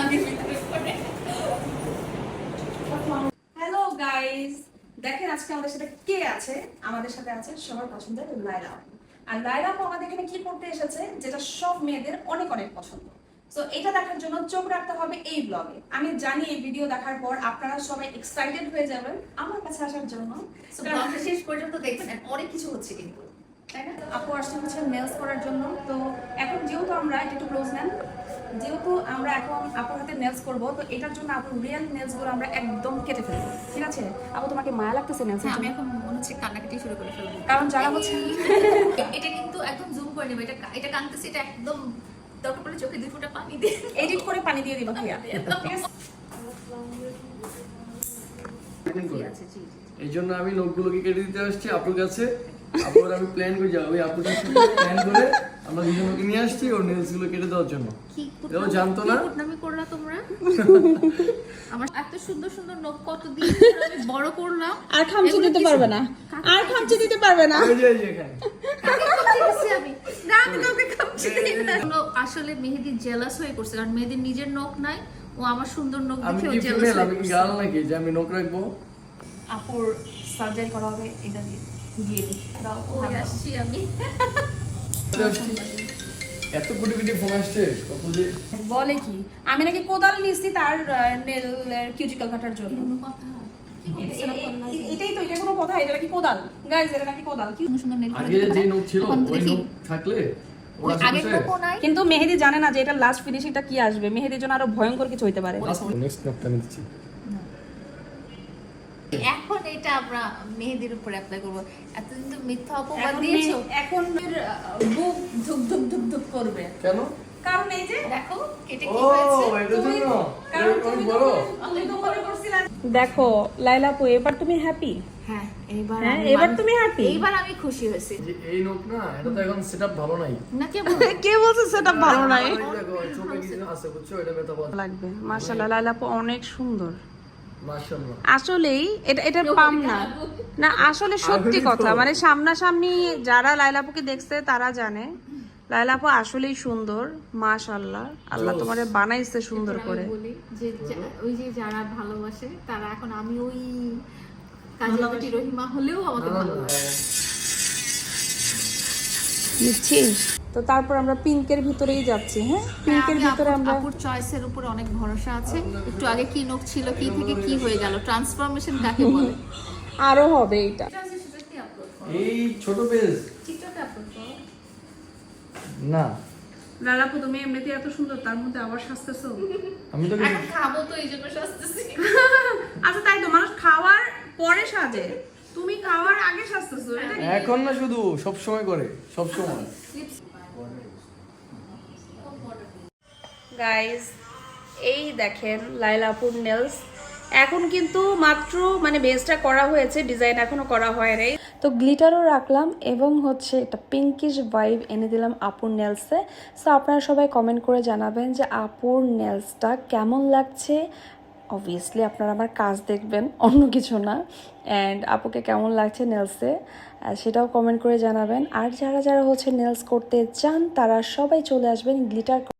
আমি hello guys দেখেন আজকে আমাদের সাথে কে আছে? আমাদের সাথে আছে সবার পছন্দের লাইলা আর লাইলা আপু আমাদের এখানে কি করতে এসেছে? যেটা সব মেয়েদের অনেক অনেক পছন্দ। তো এটা দেখার জন্য চোখ রাখতে হবে এই ব্লগে আমি জানি এই ভিডিও দেখার পর আপনারা সবাই এক্সাইটেড হয়ে যাবেন। আমার কাছে আসার জন্য। শেষ পর্যন্ত দেখবেন অনেক কিছু হচ্ছে কিন্তু। তাই না? আপু আসছে হচ্ছে নেলস করার জন্য। তো এখন যেহেতু আমরা একটু ক্লোজ নেন। যেহেতু আমরা এখন আপুর হাতে নেলস করব তো এটার জন্য আপুর রিয়েল নেলসগুলো আমরা একদম কেটে ফেলব। ঠিক আছে? আপু তোমাকে মায়া লাগতেছে নেলস হ্যাঁ আমি এখন মনে হচ্ছে কান্নাকাটি শুরু করে ফেলব। কারণ যারা হচ্ছে এটা কিন্তু একদম জুম করে নেবে। এটা এটা কাঁদতেছে এটা একদম দরকার পড়লে চোখে দুই ফোঁটা পানি দিয়ে এডিট করে পানি দিয়ে দিবা ভাইয়া। এই জন্য আমি লোকগুলোকে কেটে দিতে আসছি আপুর কাছে। আপুর আমি প্ল্যান করে যাব ওই আপুর কাছে প্ল্যান করে আমরা দুজনকে নিয়ে আসছি ওর নেলসগুলো কেটে দেওয়ার জন্য। কি জানতো না? কুটনামি করলা তোমরা? আমার এত সুন্দর সুন্দর নখ কত দিন আমি বড় করলাম। আর খামচি দিতে পারবে না। আর খামচি দিতে পারবে না। এই যে এখানে। কাকে খামচি দিছি আমি? না আমি কাউকে খামচি দিই না এগুলো আসলে মেহেদি জেলাস হয়ে করছে কারণ মেহেদির নিজের নখ নাই ও আমার সুন্দর নখ আমি দেখে ও জেলাস আমি গাল নাকি? যে আমি নখ রাখব? আপুর সার্জারি করা হবে এটা দিয়ে দিয়ে দাও। আসছি আমি। এত কোটি কোটি ফোন আসছে কত যে। বলে কি? আমি নাকি কোদাল নিয়েছি তার নেল কিউটিক্যাল কাটার জন্য। এটাই তো এটা কোনো কথা এটা নাকি কোদাল। গাইজ এটা নাকি কোদাল। কি সুন্দর করে আগে যে। ছিল ওই। থাকলে কিন্তু মেহেদি জানে না যে এটা লাস্ট ফিনিশিংটা কি আসবে। মেহেদির জন্য আরও ভয়ঙ্কর কিছু হইতে পারে। নেক্সট নখটা আমি দিচ্ছি? এখন এটা আমরা মেহেদির উপর অ্যাপ্লাই করব। এতদিন তো মিথ্যা অপবাদ দিয়েছ। এখন বুক ধুক ধুক ধুক ধুক করবে। কেন? কারণ এই যে দেখো কেটে কি হয়েছে? তুমি- কারণ তুমি মনে- তুমি তো মনে করছিলা। দেখো এবার তুমি হ্যাপি হ্যাঁ হ্যাঁ, এবার তুমি? এইবার আমি খুশি হয়েছি। যে এই নখ না এটা তো এখন সেটআপ ভালো নাই। না কে বলছে? সেটা ভালো নাই? দেখো, চোখে কিছু আছে বুঝছ? এটা লাগবে মাশাআল্লাহ। অনেক সুন্দর। আসলেই এটা এটা পাম না। না। আসলে সত্যি কথা মানে সামনাসামনি যারা লাইলাপুকে দেখছে তারা জানে। লাইলাপু আসলেই সুন্দর মাশাআল্লাহ। আল্লাহ। তোমারে বানাইছে সুন্দর করে। যে ওই যে যারা ভালোবাসে তারা এখন আমি ওই কাজী রহিমা হলেও আমাকে ভালোবাসে। নিচ্ছিস তো তারপর আমরা পিঙ্কের ভিতরেই যাচ্ছি হ্যাঁ? হ্যাঁ, পিঙ্কের ভিতরে আমরা আপুর চয়েসের উপর অনেক ভরসা আছে। একটু আগে কি নখ ছিল কি থেকে কি হয়ে গেল? ট্রান্সফরমেশন কাকে বলে? আরও হবে এটা। এই ছোট পেজ টিকটকে আপলোড করো। না। তুমি এমনিতে এত সুন্দর তার মধ্যে আবার সাজতেছো? আমি তো খাব তো এই জন্য সাজতেছি। আচ্ছা তাই তো মানুষ খাওয়ার পরে সাজে। তুমি খাওয়ার আগে সাজতেছো এটা এখন না শুধু সব সময় করে সব সময় গাইস এই দেখেন লাইলাপুর নেলস এখন কিন্তু মাত্র মানে বেসটা করা হয়েছে ডিজাইন এখনও করা হয় নাই। তো গ্লিটারও রাখলাম এবং হচ্ছে একটা পিঙ্কিশ ভাইব এনে দিলাম আপুর নেলসে সো আপনারা সবাই কমেন্ট করে জানাবেন যে আপুর নেলসটা কেমন লাগছে অবভিয়াসলি আপনারা আমার কাজ দেখবেন, অন্য কিছু না। অ্যান্ড আপুকে কেমন লাগছে নেলসে? সেটাও কমেন্ট করে জানাবেন। আর যারা যারা হচ্ছে নেলস করতে চান, তারা সবাই চলে আসবেন গ্লিটার